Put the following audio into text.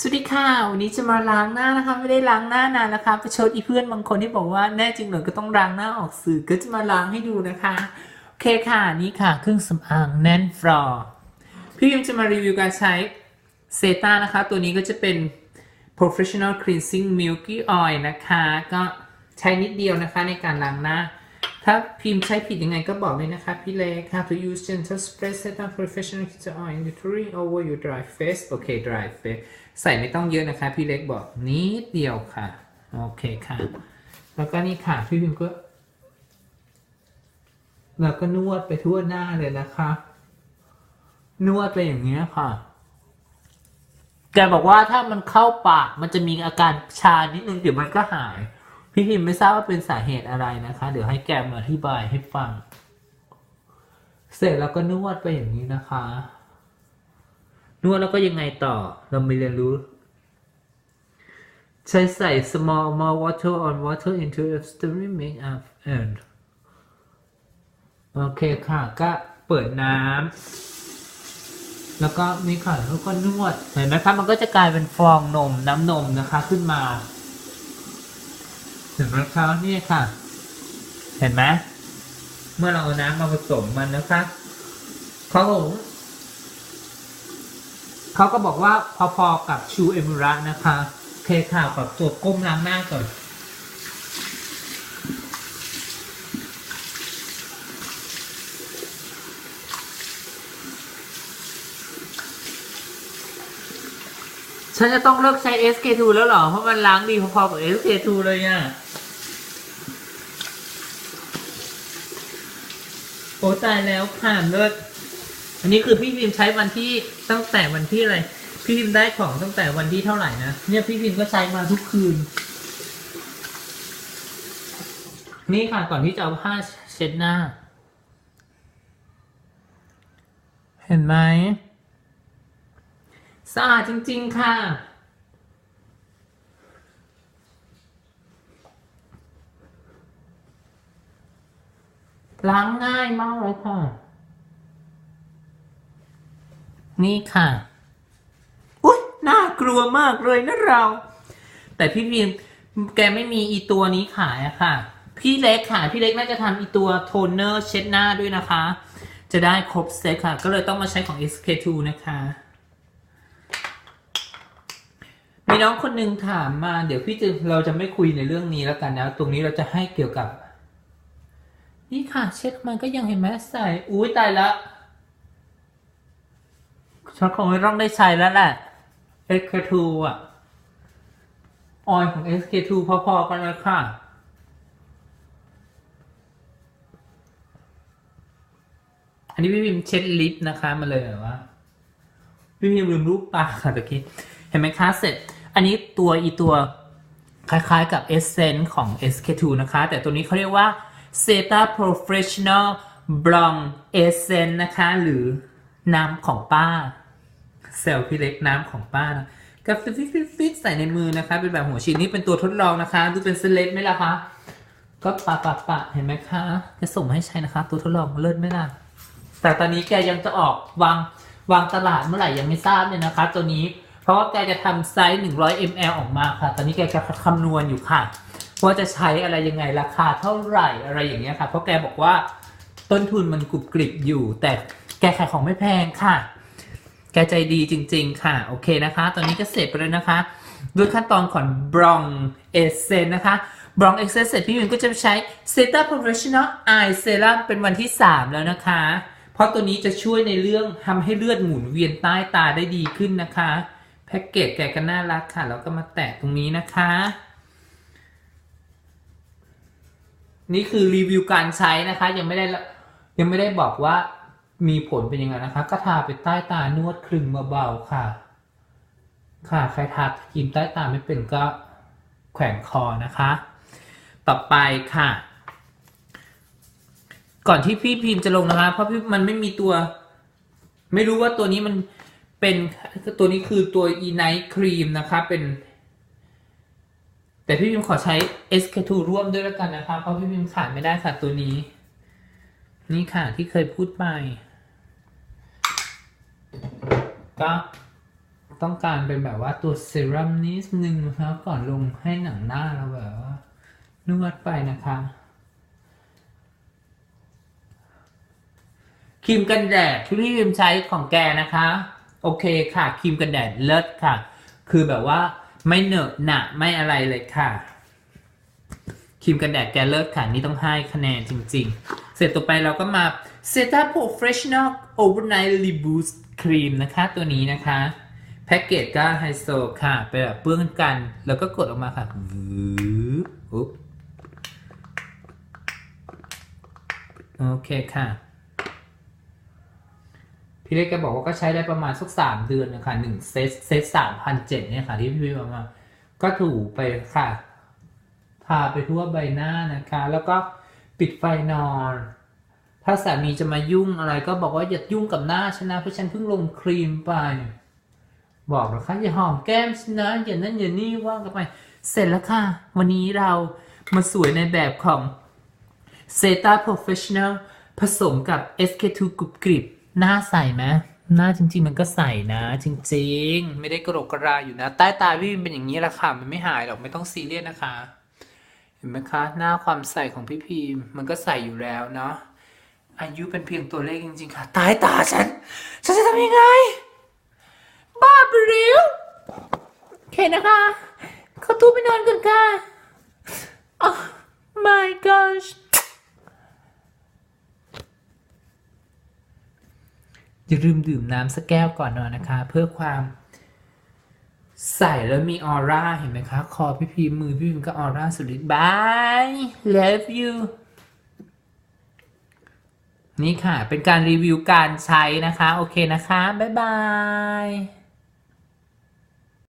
สวัสดีค่ะวันนี้จะมาล้างหน้านะคะ ไม่ได้ล้างหน้านานนะคะไปชดอีเพื่อนบางคนที่บอกว่าแน่จริงเหรอก็ต้องล้างหน้าออกสื่อก็จะมาล้างให้ดูนะคะโอเคค่ะนี่ค่ะเครื่องสำอางแน่นฟลอร์พี่พิมจะมารีวิวการใช้เซตานะคะ ตัวนี้ก็จะเป็น professional cleansing milky oil นะคะ ก็ใช้นิดเดียวนะคะในการล้างหน้า ถ้าพิมพ์ใช้ผิดยังไงก็บอกเลยนะคะพี่เล็กค่ะ to use gentle spray set up professional cleanser oil literally over your dry face โอเค dry face ใส่ไม่ต้องเยอะนะคะ พี่เล็กบอกนิดเดียวค่ะ โอเคค่ะ แล้วก็นี่ค่ะ พี่พิมพ์ก็ แล้วก็นวดไปทั่วหน้าเลยนะคะ นวดไปอย่างเงี้ยค่ะแกบอกว่าถ้ามันเข้าปากมันจะมีอาการชานิดนึงเดี๋ยวมันก็หาย พี่พิมไม่ทราบว่าเป็นสาเหตุอะไรนะคะ เดี๋ยวให้แกมาอธิบายให้ฟัง เสร็จแล้วก็นวดไปอย่างนี้นะคะ นวดแล้วก็ยังไงต่อ เราไม่เรียนรู้ ใช้ใส่ small amount water on water into a steamy make up and โอเคค่ะ ก็เปิดน้ำ แล้วก็นี่ค่ะแล้วก็นวด เห็นไหมคะ มันก็จะกลายเป็นฟองนมน้ำนมนะคะขึ้นมา เห็นไหมคะนี่ค่ะ เห็นไหมเมื่อเราเอาน้ำมาผสมมันนะคะเขาบอกเขาก็บอกว่าพอๆกับชูเอมูระนะคะเคค่ะแบบตัวก้มล้างหน้าก่อนฉันจะต้องเลิกใช้ SK2 แล้วเหรอ เพราะมันล้างดีพอๆกับ SK2 เลยอะ อ้ตายแล้วผ่านเลิศอันนี้คือพี่พิมพ์ใช้วันที่ตั้งแต่วันที่อะไร พี่พิมพ์ได้ของตั้งแต่วันที่เท่าไหร่นะ เนี่ยพี่พิมพ์ก็ใช้มาทุกคืน นี่ค่ะก่อนที่จะเอาผ้าเช็ดหน้า เห็นไหมสะอาดจริง ๆ ค่ะ ล้างง่ายมากเลยค่ะ นี่ค่ะอุ๊ยน่ากลัวมากเลยนะเรา แต่พี่พิมพ์แกไม่มีอีตัวนี้ขายอะค่ะ พี่เล็กขายพี่เล็กน่าจะทำอีตัวโทนเนอร์เช็ดหน้าด้วยนะคะ จะได้ครบเซตค่ะ ก็เลยต้องมาใช้ของ SK2 นะคะ มีน้องคนหนึ่งถามมา เดี๋ยวพี่จะเราจะไม่คุยในเรื่องนี้แล้วกันนะ ตรงนี้เราจะให้เกี่ยวกับ นี่ค่ะ เช็ดมันก็ยังเห็นไหมใส่ อุ้ยตายละฉันคงไม่ต้องได้ใช้แล้วแหละ SK2 อะ ออยของ SK2 พอๆกันเลยค่ะ อันนี้พี่พิมเช็ดลิปนะคะมาเลยแบบว่า พี่พิมลืมรูปปากค่ะตะกี้ เห็นไหมคะเสร็จ อันนี้ตัวอีตัวคล้ายๆกับ Essence ของ SK2 นะคะ แต่ตัวนี้เขาเรียกว่า Zeta Professional Blanc Essence นะคะ หรือน้ำของป้าเซลล์พี่เล็กน้ำของป้านะก็ฟิตฟิตฟิตฟิใส่ในมือนะคะ เป็นแบบหัวฉีดนี่เป็นตัวทดลองนะคะดูเป็นเซเลบไหมล่ะคะก็ปะปะปะเห็นไหมคะ จะส่งมาให้ใช้นะคะ ตัวทดลองเลิศไหมล่ะแต่ตอนนี้แกยังจะออกวางวางตลาดเมื่อไหร่ยังไม่ทราบเนี่ยนะคะ ตัวนี้ เพราะว่าแกจะทำไซส์ 100 ml ออกมาค่ะ ตอนนี้แกจะคำนวณอยู่ค่ะ ว่าจะใช้อะไรยังไงราคาเท่าไหร่อะไรอย่างเงี้ยค่ะเพราะแกบอกว่าต้นทุนมันกรุบกริบอยู่ แต่แกขายของไม่แพงค่ะ แกใจดีจริง ๆ ค่ะ โอเคนะคะ ตอนนี้ก็เสร็จไปแล้วนะคะ ด้วยขั้นตอนของ Bronc Essence นะคะ Bronc Essence เสร็จพี่วินก็จะใช้ Zeta Professional Eye Serum เป็นวันที่ 3 แล้วนะคะ เพราะตัวนี้จะช่วยในเรื่องทำให้เลือดหมุนเวียนใต้ตาได้ดีขึ้นนะคะ แพ็กเกจแกก็น่ารักค่ะ แล้วก็มาแตะตรงนี้นะคะ นี่คือรีวิวการใช้นะคะ ยังไม่ได้ยังไม่ได้บอกว่ามีผลเป็นยังไงนะคะ ก็ทาไปใต้ตานวดคลึงเบาๆค่ะ ค่ะใครทาครีมใต้ตาไม่เป็นก็แขวนคอนะคะ ต่อไปค่ะ ก่อนที่พี่พิมพ์จะลงนะคะ เพราะพี่มันไม่มีตัว ไม่รู้ว่าตัวนี้มันเป็นตัวนี้คือตัว e night cream นะคะเป็น แต่พี่พิมขอใช้ SK2 ร่วมด้วยแล้วกันนะคะ เพราะพี่พิมขาดไม่ได้ค่ะตัวนี้ นี่ค่ะที่เคยพูดไป ก็ต้องการเป็นแบบว่าตัวเซรั่มนิดนึงนะคะก่อนลงให้หนังหน้าเราแบบว่านวดไปนะคะครีมกันแดดที่พี่พิมใช้ของแกนะคะ โอเคค่ะครีมกันแดดเลิศค่ะ คือแบบว่า ไม่เหนอะหนะไม่อะไรเลยค่ะครีมกันแดดแกเลิศค่ะ นี่ต้องให้คะแนนจริง ๆ เสร็จต่อไปเราก็มา c e t a Professional Overnight Reboost Cream นะคะ ตัวนี้นะคะ แพ็กเกจก็ไฮโซค่ะไปแบบเปื้อนกัน แล้วก็กดออกมาค่ะวื๊บโอเคค่ะ พี่เล็กแกบอกว่าก็ใช้ได้ประมาณสักสามเดือนนะคะหนึ่งเซตเซตสามพันเจ็ดเนี่ยค่ะที่พี่บอกมา ก็ถูไปค่ะทาไปทั่วใบหน้านะคะ แล้วก็ปิดไฟนอน ถ้าสามีจะมายุ่งอะไรก็บอกว่าอย่ายุ่งกับหน้าฉันนะเพราะฉันเพิ่งลงครีมไป บอกนะคะอย่าหอมแก้มฉันนะอย่านั่นอย่านี่ว่างกันไป เสร็จแล้วค่ะ วันนี้เรามาสวยในแบบของเซตา Professional ผสมกับ SK2 กรุบกริบ หน้าใสไหมหน้าจริง ๆ มันก็ใสนะ จริง ๆ ไม่ได้กระโหลกกระลาอยู่นะ ใต้ตาพี่พิมเป็นอย่างนี้แหละค่ะ มันไม่หายหรอกไม่ต้องซีเรียสนะคะ เห็นไหมคะ หน้าความใสของพี่พิมมันก็ใสอยู่แล้วเนาะอายุเป็นเพียงตัวเลขจริง ๆ ค่ะใต้ตาฉัน ฉันจะทำยังไง บ้าไปเร็วโอเคนะคะ เขาตู้ไปนอนกันค่ะ อย่าลืมดื่มน้ำสักแก้วก่อนนอนนะคะ เพื่อความใส่แล้วมีออร่าเห็นไหมคะ คอพี่พีมมือพี่พีมก็ออร่าสุดฤทธิ์บาย love you นี่ค่ะ เป็นการรีวิวการใช้นะคะ โอเคนะคะ บ๊ายบาย